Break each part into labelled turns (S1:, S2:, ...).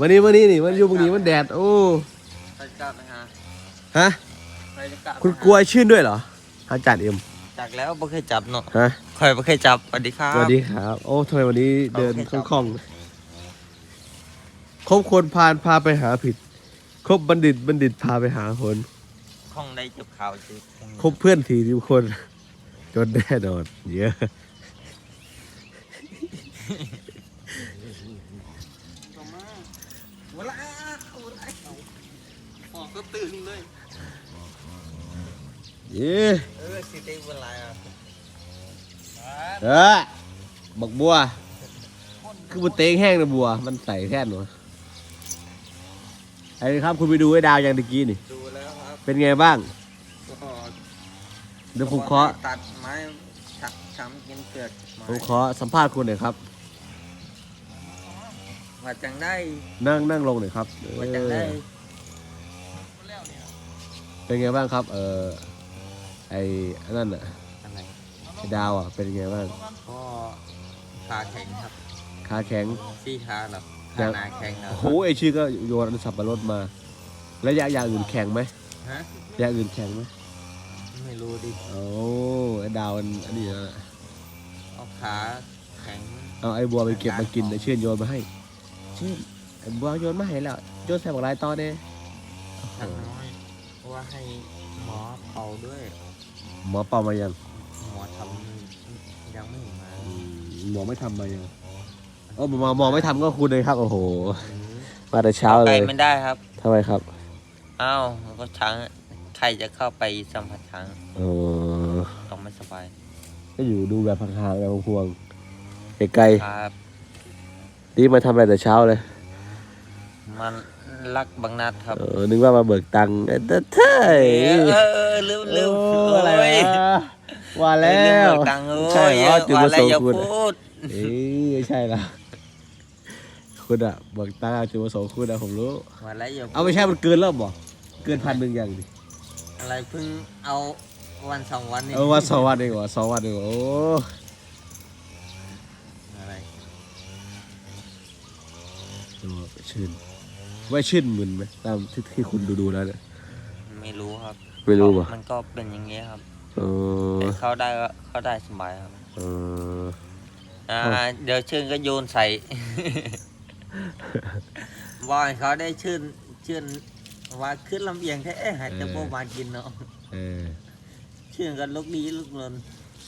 S1: วันนี้วันนี้นี่วันอยู่พรุ่งนี้มันแดดโอ้
S2: ใครจะกลับนะฮะ
S1: ฮะ
S2: ใครจะกลับ
S1: คุณกลัวชื่นด้วยเหรออาจารย์เอ็ม
S2: จากแล้วไม่เคยจับเนาะ
S1: ฮะ
S2: คอยไม่เคยจับสวัสดีครับ
S1: สวัสดีครับ โอ้ทำไมวันนี้เดิน
S2: โอเค
S1: ค
S2: ครับ
S1: ล่องๆคบคนพาลพาไปหาผิด คบบัณฑิตบัณฑิตพาไปหาผล
S2: ห้องได้จับข่าวจิ
S1: คบเพื่อนสี่สิบคน จนแน่นอนเยอะ
S2: เวลาออกก็ตื่นเลย
S1: เย้
S2: เออสิเต้เวลาอะ
S1: เออบักบัว คือมันเต็งแห้งนะบัว มันใส่แท่นหนูไอ้ครับคุณไปดูไอ้ดาวอย่างตะกี้นี่
S2: ดูแล้วครับ
S1: เป็นไงบ้าง
S2: ก็
S1: เดี๋ยวผมขอ
S2: ตัดไม้ตัดช้ำกินเปลือกไม้
S1: ผมขอสัมภาษณ์คุณหน่อยครับ
S2: ว่าจังได้
S1: นั่งนั่งลงหน่อยครับเอ
S2: ว่าจังได้
S1: อเป็นไงบ้างครับ เออ ไอ้อันนั่นน่ะ
S2: อะไร
S1: ไอ้ดาวอะเป็นไงบ้าง
S2: ก็ขาแข็งครับ
S1: ขาแข็ง
S2: ซี่ขาหรอ
S1: ยั
S2: ขางหนาแข็งนะ
S1: โอ้โหไอชื่อก็โยนสับปะรดมา แล้วอยางอย่างอื่นแข็งไหม
S2: ฮะ
S1: อย่างอื่นแข็งไหม
S2: ไม่รู้ดิ
S1: โอ้ไอ้ดาวมันอันนี้นะ
S2: เอาขาแข็ง
S1: เอาไอ้บัวไปเก็บมากินไอ้เชื่อนโยนมาให้ เชื่อนไอ้บัวโยนมาให้แล้วโยนใส่บักลายตอนเนี่ย
S2: ทันน้อยเพราะว่าให้หมอเป่าด้วย
S1: หมอเป่ามายัง
S2: หมอทำยังไม่มา
S1: อืมหมอไม่ทำมายังเออหมอหมอไม่ทำก็คุณเลยครับโอ้โห มาแต่เช้าเล
S2: ไป
S1: ย
S2: ไม่ได้ครับ
S1: ทำไมครับ
S2: อ้าวก็ช้างใครจะเข้าไปสัมผัสช้าง
S1: เออ
S2: ต้องไม่สบาย
S1: ก็อยู่ดูแบบห่างๆแบบพวงๆไกล
S2: ครับ
S1: ๆนี่มาทำอะไรแต่เช้าเลย
S2: มัน รักบางนัดครับ
S1: เออนึกว่ามาเบิกตังค์เอ้ยแต่เท่ย
S2: เออเออลืมลืม
S1: โอ้อะไร
S2: โอ้ย
S1: นะว่าแล้
S2: ลืม
S1: ว
S2: เบิกตังค์โอ้
S1: ใช่
S2: ย
S1: เหรอจุดประ
S2: อะไร
S1: สงค์
S2: อย่า
S1: คุณ
S2: พูด
S1: เอ้ยไม่ใช่ละคุณอะเบิกตังค์จุดประสงค์คุณอะผมรู้
S2: อะไรอย่าพูด
S1: เอาไม่ใช่มันเกินแล้วบ่เกินพันหนึ่งอย่างดิ
S2: อะไรเพิ่งเอาวันสองวันนี้
S1: เออวันสองวันเองวะสองวันเองวะโอ้
S2: อะไร
S1: ดูชื่น ไม่ชื่นมึนไหมตามที่ที่คุณดูดูๆแล้วเนี่ย
S2: ไม่รู้ครับ
S1: ไม่รู้ป่ะ
S2: มันก็เป็นอย่างเงี้ยครับ
S1: เออ
S2: แต่เข้าได้ก็เข้าได้สบายครับ
S1: เออ
S2: อ่า
S1: เอ้า
S2: เดี๋ยวชื่นก็โยนใส่ บอยเขาได้ชื่นชื่นว่าขึ้นลำเอียงแท้หายจะโบมากินเนาะ
S1: เออ
S2: ชื่นกันลุกดีลุกลน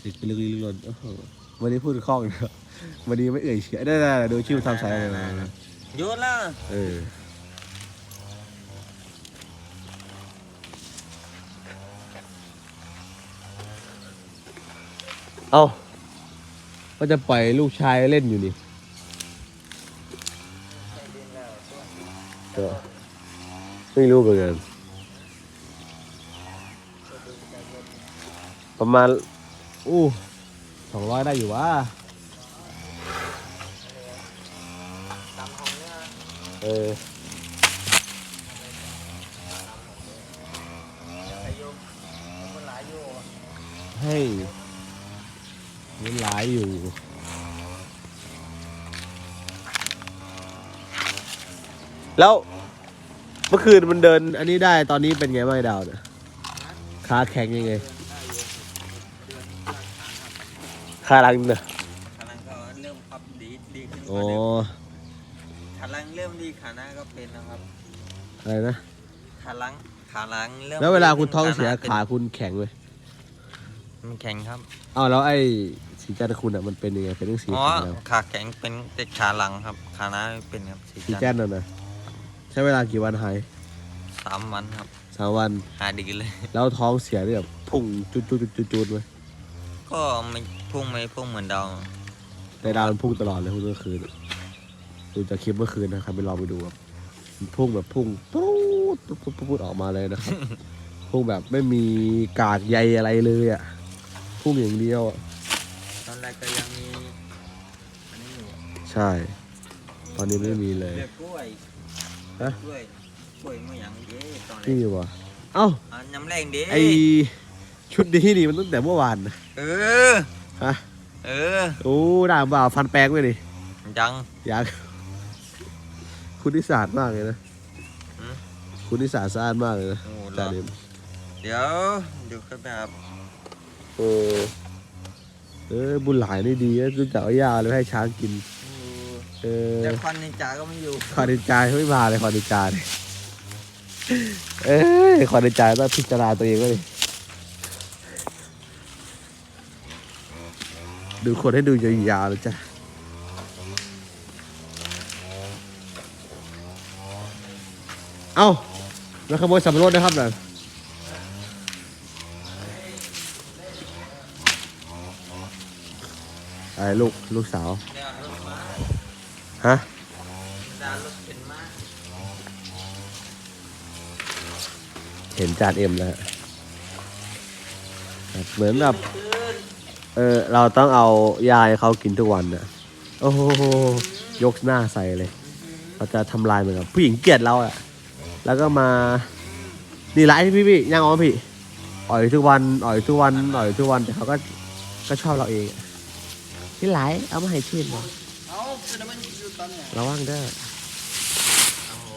S1: สิกลึกลึกลนโอ้โหวันนี้พูดคล่องเนอะวันนี้ไม่เอ่ยเชื่อได้ได้ได้ดูชื่อทำสายอะไรมา
S2: โยนละ
S1: เออ เอาก็จะปล่อยลูกชายเล่นอยู่นี่ก็ไม่รู้เหมือนกันประมาณอู้สองร้อยได้อยู่วะ
S2: ตามของเนี่ย
S1: เออ
S2: ไอโย มมันหลายโย
S1: ให้เวลาอยู่แล้วเมื่อคืนมันเดิน อันนี้ได้ตอนนี้เป็นไงบ้างไอ้ดาวเนี่ยขาแข็งยังไงขาลังเนี่ย
S2: ขาลังก็เริ่มปรับดีดีขึ้นก
S1: อ๋อ
S2: ว่าเดิมขาลังเริ่มดีขาหน้าก็เป็นนะครับ
S1: อะไรนะ
S2: ขาลังขาลังเริ่ม
S1: แล้วเวลาคุณท้องเสีย
S2: หน้ป็น
S1: ขาคุณแข็งเลย
S2: มันแข็งครับ
S1: อ้าวแล้วไอ้ สีจันทร์คุณอะมันเป็นยังไงเป็นเรื่องสี
S2: อ๋อ
S1: แข็งแล้ว
S2: ขาแข็งเป็นแต่ขาหลังครับ ขาหน้าไม่เป็นครับสี
S1: สี
S2: จั
S1: จั
S2: น
S1: นทร์น่ะนะใช้เวลากี่วันหาย
S2: สามวันครับ
S1: สามวัน
S2: หาดีเลย
S1: แล้วท้องเสียเนี่ยแบบพุ่งจุดจุดจุดจุดจุดไหม
S2: ก็ไม่พุ่งไม่พุ่งเหมือนดาว
S1: แต่ดาวมันพุ่งตลอดเลยเมื่อคืนดูจากคลิปเมื่อคืนนะครับไปลองไปดูครับมันพุ่งแบบพุ่งปุ๊ดปุ๊ดปุ๊ดปุ๊ดออกมาเลยนะครับ พุ่งแบบไม่มีกากใยอะไรเลยอะพุ่งอย่างเดียวอะ ใช่ ตอนนี้ไม่มีเลย
S2: เลือกกล้วย
S1: ฮะ
S2: กล้วยกล้วยมันอย่างเด้ตอนแร
S1: นี่
S2: ก
S1: วะเอ้า
S2: อะยำแรงเด้
S1: ไอชุดนี้นี่มันตั้งแต่เมื่อวานนะ
S2: เออ
S1: ฮะ
S2: เออ
S1: โอ้ด่างบ่าวฟันแปลงไว้ดิ
S2: ยัง
S1: อยาก คุณนิสาดมากเลยนะ
S2: หืม
S1: คุณนิสาสะอาดมากเลยนะ
S2: โอ้เหร
S1: จา
S2: อ
S1: เอ็ม
S2: เดี๋ยวเดี๋ยวค่อยไปอาบ
S1: เออเออบุญหลายนี่ดีนะรู้จักเอาหญ้าเลยให้ช้างกิน เออ
S2: แต่ควันนินจาก็ไม่อยู่
S1: คอนดิจายไม่มาเลยคอนดิจายเนี่ยเอ้ยคอนดิจายต้องพิจารณาตัวเองก็เลยดูคนให้ดูยาวๆเลยจ้ะเอ้าแล้วขโมยสับปะรดนะครับน่ะไอ้ลูก ลูกสาว
S2: เดี๋ยวรถมา
S1: ฮะ
S2: เห็
S1: นจานเอ็มแล้วเหมือนแบบเออเราต้องเอายาให้เขากินทุกวันนะโอ้โหยกหน้าใส่เลย เราจะทำลายเหมือนกับผู้หญิงเกลียดเราอะแล้วก็มานี่ไรพี่พี่ยังอ๋อพี่อ่อยทุกวันอ่อยทุกวันอ่อยทุกวันแต่เขาก็ก็ชอบเราเองอะนี่ไรเอามาให้ชื่นหน่อย
S2: เอา คือมันอยู่ตอนไหน
S1: ระวังเด้อ
S2: โอ้โห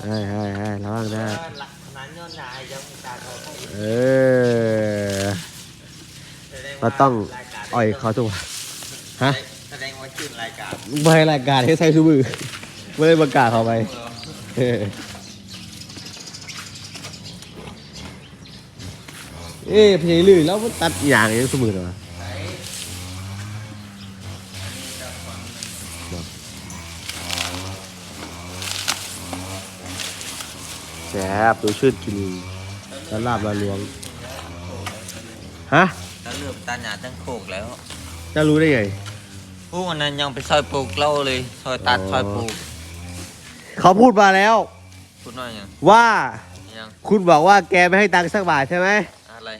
S1: เฮ้ยเฮ้ยเฮ้ยระวัง
S2: เอ
S1: เด้อ
S2: อหลักขนาดย้อนนายยังตาเขา
S1: เออเราต้องอ่อยเขาทุกวันฮะ
S2: แสดงว่าชื่อรายการ
S1: ไม่รายการให้ใส่ชูมือไม่ได้ประกาศเขาไปเออเอ๊ะเพลงลื่นแล้วมันตัดอย่างอย่างสมือเหรอ แซ่บตัวชื่นกินแล้วลาบละลวง ฮะ
S2: แล้วเลือบตาหนาตั้งโคกแล้ว
S1: จะรู้ได้ไง
S2: ผู้วันนั้นยังไปซอยปลูกเล่าเลยซอยตัด
S1: อ๋อ
S2: ซอยปลูก
S1: เขาพูดมาแล้ว
S2: พูดหน่อยยัง
S1: ว่า
S2: ยัง
S1: คุณบอกว่าแกไม่ให้ตังค์สักบาทใช่ไหม
S2: อะไร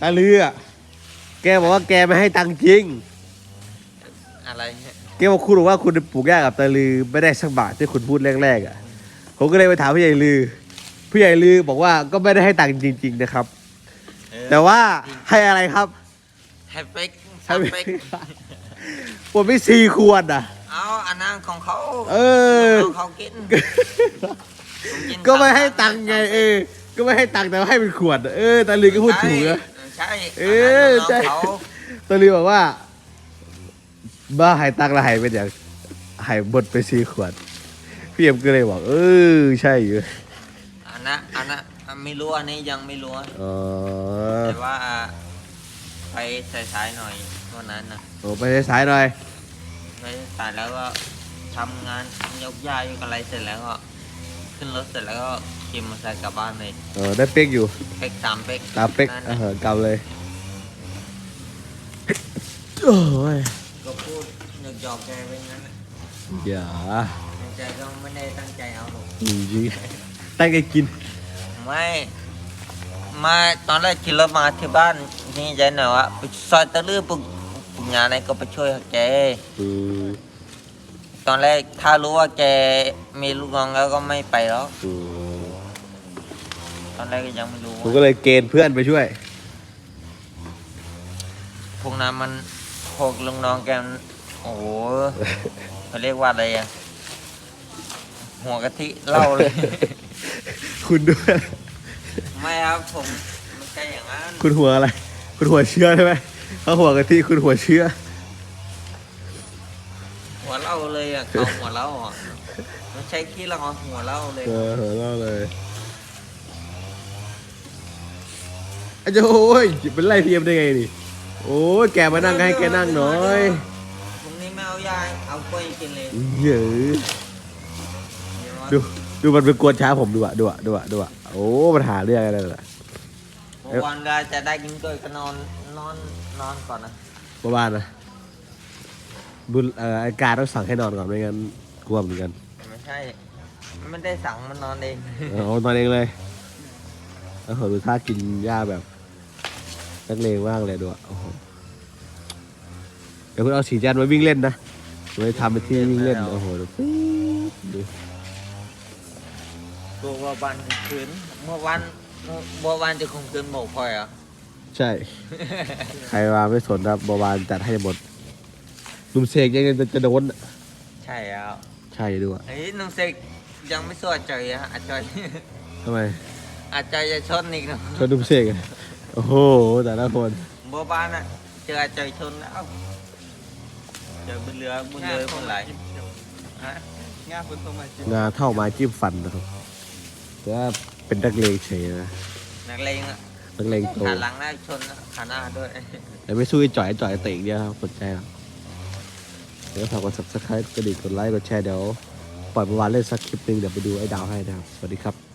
S1: ตาเลือแกบอกว่าแกไม่ให้ตังค์จริง
S2: อะไรเนี่ย
S1: แกบอกคุณบอกว่าคุณปลูกหญ้ากับตาลือไม่ได้สักบาทที่คุณพูดแรกๆอะผมก็เลยไปถามพี่ใหญ่ลือ พี่ใหญ่ลือบอกว่าก็ไม่ได้ให้ตังค์จริง ๆ นะครับ
S2: เออ
S1: แต่ว่าให้อะไรครับ
S2: ให้เป๊กสามเป๊ก
S1: ผมไม่สี่ขวดอะ
S2: เอาอันนั้นของเขา
S1: เออ
S2: ของเขากินผมกิน
S1: ก็ไม่ให้ตังค์ไงเออ ก็ไม่ให้ตังค์แต่ว่าให้เป็นขวดอะเออตาลือก็พูดถูกนะ
S2: ใช่
S1: เออใช่
S2: นนั้นของเขา
S1: ตาลือบอกว่า บ้าหายตังค์และหายเป็นอย่างหายหมดไปสี่ขวดพี่เอ็มก็เลยบอกเออใช่อยู่
S2: อั นนั้นอันนั้นอันไม่รู้อันนี้ยังไม่รู้
S1: อ๋อ
S2: แต่ว่าไปสายๆหน่อยวันนั้นนะ
S1: โอ้ไปสายๆหน่อย
S2: ไปสายแล้วก็ทำงานยกย้ายยกอะไรเสร็จแล้วก็ขึ้นรถเสร็จแล้วก็ขี่มอเตอร์ไซค์กลับบ้านเลย
S1: เออได้เป๊กอยู่
S2: เป๊กสามเป๊ก
S1: ตามเป๊ก
S2: นั่น
S1: เอ
S2: น่ะ
S1: อกำเลยโอ้ย
S2: ก็พูดหยอกๆแกไปงั้นน่ะ
S1: อย่า
S2: ใจก็ไม่ได้ตั้งใจเอาหรอก
S1: จริง ๆตั้งใจกิน
S2: ไม่มาตอนแรกขี่รถมาที่บ้านนี่ใจหน่อยว่าไปซอยตะลือปุกปุกงานอะไรก็ไปช่วยแก
S1: อืม
S2: ตอนแรกถ้ารู้ว่าแกมีลูกน้องแล้วก็ไม่ไปแล้ว
S1: อืม
S2: ตอนแรกก็ยังไม่รู้
S1: ผมก็เลยเกณฑ์เพื่อนไปช่วย
S2: พวกนั้นมันพวกลูกน้องแกมันโอ้โหเขาเรียกว่าอะไรอะหัวกะทิเหล่าเลย
S1: คุณด้วย
S2: ไม่ครับผมไม่ใช่อย่างนั้น
S1: คุณหัวอะไร คุณหัวเชื้อใช่ไหมเขาหัวกะทิคุณหัวเชื้อ
S2: หัวเหล่าเลยอะเขาหัวเหล่าอะไม่ใช่ขี้ละออนหัวเหล่าเลย
S1: เออหัวเราะเลยอาจจะโอ้ยเป็นไล่พีเอ็มได้ไงนี่โอ้ยแกมานั่งให้แกนั่งหน่อย
S2: พรุ่งนี้ไม่เอายาเอากล้วยกินเลย
S1: เยอะดู ดูมันเป็นกวนช้าผมดูอะดูอะดูอะดูอะโอ้มันหาเรื่องอะไรล่ะ
S2: เมื่อวันก็จะได้กินกล้วยก็นอนนอนนอนก่อนนะ
S1: ประมาณนะบุญเอ่อไอาการต้องสั่งให้นอนก่อนไม่งั้นกลัวเหมือนกัน
S2: ไม่ใช่ไม่ได้สั่งมันนอนเอง
S1: เออเอนอนเองเลยแล้วผมดูท่ากินหญ้าแบบนักเลงมากเลยดูอะโอ้โหเดี๋ยวคุณเอาสีจันทร์มาวิ่งเล่นนะไว้ทำเป็นที่วิ่งเล่นโอ้โหดู ปี๊ดดู
S2: ตัวว่าวันข่มขืนเมื่อวันเมื่อวันจะข่มขืนหมกพลอยเหรอ
S1: ใช่ ใครมาไม่สนครับบาวานจัดให้หมดหนุ่มเสกยังจะจะโดนอะ
S2: ใช่แล้ว
S1: ใช่ด้วย
S2: เฮ้ยนุ่มเสกยังไม่สู้อาจารย์อะอาจารย์
S1: ทำไม
S2: อาจารย์จะชนอีกเนาะ
S1: ชนดุมเสกอะโอ้โหแต่ละคน
S2: โบบานอะเจออาจารย์ชนแล้วเจอบุญเรือบุญเรือคนไหลฮะ
S3: งาคนสมัยจริง
S1: งาเท่าไม้จิ้มฟันนะครับ แต่ว่าเป็นนักเลงเฉยนะ
S2: นักเลงอะ
S1: นักเลงโต
S2: ขาหลังได้ชนนะขาหน้าด้วย
S1: แต่ไม่สู้ไอ้จ่อยไอ้จ่อยเตะอีกเดียวครับสนใจครับเดี๋ยวฝากกด subscribe กระดิ่งกดไลค์กดแชร์เดี๋ยวปล่อยเมื่อวานเล่นสักคลิปหนึ่งเดี๋ยวไปดูไอ้ดาวให้นะครับ สวัสดีครับ